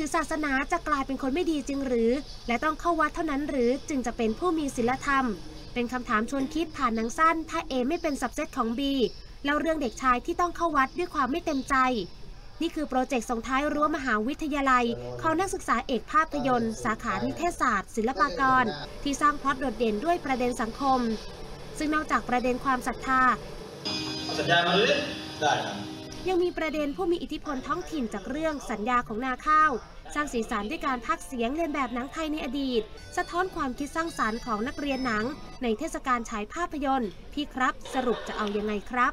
ถือศาสนาจะกลายเป็นคนไม่ดีจริงหรือ และต้องเข้าวัดเท่านั้นหรือจึงจะเป็นผู้มีศีลธรรม เป็นคำถามชวนคิดผ่านหนังสั้น ถ้าเอไม่เป็นสับเซตของบีเล่าเรื่องเด็กชายที่ต้องเข้าวัดด้วยความไม่เต็มใจ นี่คือโปรเจกต์ส่งท้ายรั้วมหาวิทยาลัยของนักศึกษาเอกภาพยนตร์ สาขานิเทศศาสตร์ ศิลปากร ที่สร้างพล็อตโดดเด่นด้วยประเด็นสังคม ซึ่งนอกจากประเด็นความศรัทธาสัญญาณมาเลยได้ครับ ยังมีประเด็นผู้มีอิทธิพลท้องถิ่นจากเรื่องสัญญาของนาข้าว สร้างสีสันด้วยการพักเสียงเลียนแบบหนังไทยในอดีต สะท้อนความคิดสร้างสรรค์ของนักเรียนหนัง ในเทศกาลฉายภาพยนตร์ พี่ครับสรุปจะเอายังไงครับ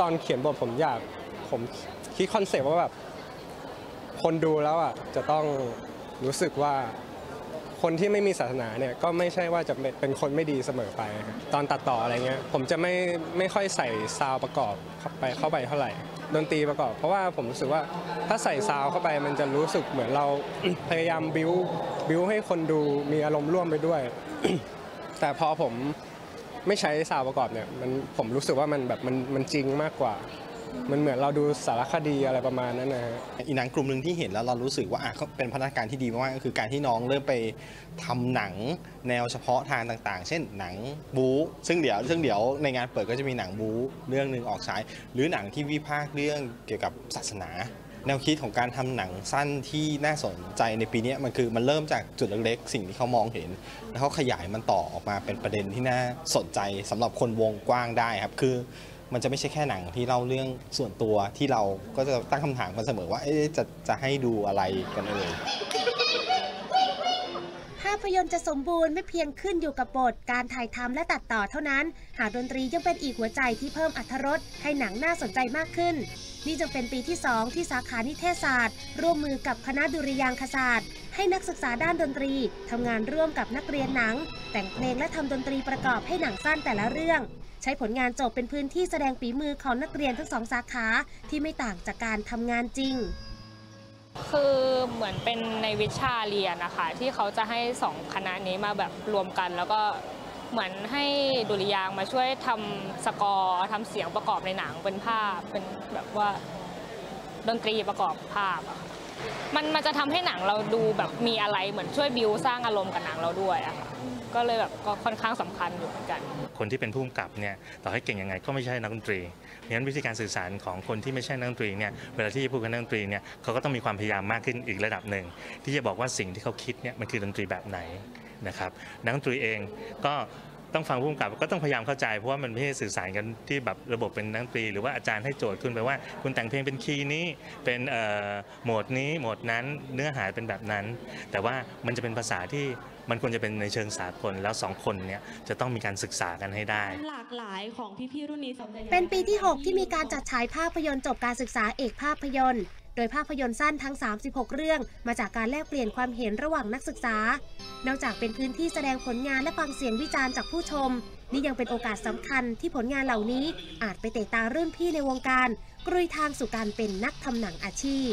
ตอนเขียนบทผมอยากผมคิดคอนเซปต์ว่าแบบคนดูแล้วอะจะต้องรู้สึกว่า คนที่ไม่มีศาสนาเนี่ยก็ไม่ใช่ว่าจะเป็นคนไม่ดีเสมอไปครับตอนตัดต่ออะไรเงี้ยผมจะไม่ไม่ค่อยใส่ซาวประกอบเข้าไปเข้าไปเท่าไหร่ดนตรีประกอบ เพราะว่าผมรู้สึกว่าถ้าใส่ซาวเข้าไปมันจะรู้สึกเหมือนเราพยายามบิวบิวให้คนดูมีอารมณ์ร่วมไปด้วย แต่พอผมไม่ใช้ซาวประกอบเนี่ยมันผมรู้สึกว่ามันแบบมันมันจริงมากกว่า มันเหมือนเราดูสารคดีอะไรประมาณนั้นนะฮะอีกหนังกลุ่มหนึ่งที่เห็นแล้วเรารู้สึกว่าอะเขาเป็นพัฒนาการที่ดีมากก็คือการที่น้องเริ่มไปทำหนังแนวเฉพาะทางต่างๆ เช่นหนังบู๊ซึ่งเดี๋ยวซึ่งเดี๋ยวในงานเปิดก็จะมีหนังบู๊เรื่องหนึ่งออกฉาย หรือหนังที่วิพากษ์เรื่องเกี่ยวกับศาสนา แนวคิดของการทำหนังสั้นที่น่าสนใจในปีนี้มันคือมันเริ่มจากจุดเล็กๆ สิ่งที่เขามองเห็น แล้วเขาขยายมันต่อออกมาเป็นประเด็นที่น่าสนใจสำหรับคนวงกว้างได้ครับคือ มันจะไม่ใช่แค่หนังที่เล่าเรื่องส่วนตัวที่เราก็จะตั้งคำถามกันเสมอว่าจะจะให้ดูอะไรกันเอ่ยภาพยนตร์จะสมบูรณ์ไม่เพียงขึ้นอยู่กับบท การถ่ายทำและตัดต่อเท่านั้น หากดนตรียังเป็นอีกหัวใจที่เพิ่มอรรถรสให้หนังน่าสนใจมากขึ้น นี่จึงเป็นปีที่ 2 ที่สาขานิเทศศาสตร์ ร่วมมือกับคณะดุริยางคศาสตร์ให้นักศึกษาด้านดนตรีทำงานร่วมกับนักเรียนหนัง แต่งเพลงและทำดนตรีประกอบให้หนังสั้นแต่ละเรื่อง ใช้ผลงานจบเป็นพื้นที่แสดงฝีมือของนักเรียนทั้งสองสาขาที่ไม่ต่างจากการทำงานจริง คือเหมือนเป็นในวิชาเรียนนะคะ ที่เขาจะให้สองคณะนี้มาแบบรวมกัน แล้วก็เหมือนให้ดุริยางมาช่วยทำสกอร์ทำเสียงประกอบในหนังเป็นภาพเป็นแบบว่าดนตรีประกอบภาพอะมันมันจะทำให้หนังเราดูแบบมีอะไรเหมือนช่วยบิวสร้างอารมณ์กับหนังเราด้วยอะค่ะ ก็เลยแบบก็ค่อนข้างสำคัญอยู่เหมือนกัน คนที่เป็นผู้กำกับเนี่ยต่อให้เก่งยังไงก็ไม่ใช่นักดนตรีเพราะฉะนั้นวิธีการสื่อสารของคนที่ไม่ใช่นักดนตรีเนี่ยเวลาที่จะพูดกับนักดนตรีเนี่ยเขาก็ต้องมีความพยายามมากขึ้นอีกระดับหนึ่ง ที่จะบอกว่าสิ่งที่เขาคิดเนี่ยมันคือดนตรีแบบไหนนะครับนักดนตรีเองก็ ต้องฟังผู้กำกับก็ต้องพยายามเข้าใจ เพราะว่ามันไม่ใช่สื่อสารกันที่แบบระบบเป็นนักดนตรี หรือว่าอาจารย์ให้โจทย์คุณไปว่า คุณแต่งเพลงเป็นคีย์นี้เป็นเอ่อโหมดนี้โหมดนั้นเนื้อหาเป็นแบบนั้น แต่ว่ามันจะเป็นภาษาที่มันควรจะเป็นในเชิงสากลแล้วสองคนเนี่ยจะต้องมีการศึกษากันให้ได้ หลากหลายของพี่ๆรุ่นนี้เป็นปีที่ 6 ที่มีการจัดฉายภาพยนตร์จบการศึกษาเอกภาพยนตร์ โดยภาพยนตร์สั้นทั้ง 36 เรื่อง มาจากการแลกเปลี่ยนความเห็นระหว่างนักศึกษา นอกจากเป็นพื้นที่แสดงผลงานและฟังเสียงวิจารณ์จากผู้ชม นี่ยังเป็นโอกาสสำคัญที่ผลงานเหล่านี้อาจไปเตะตารุ่นพี่ในวงการกรุยทางสู่การเป็นนักทำหนังอาชีพ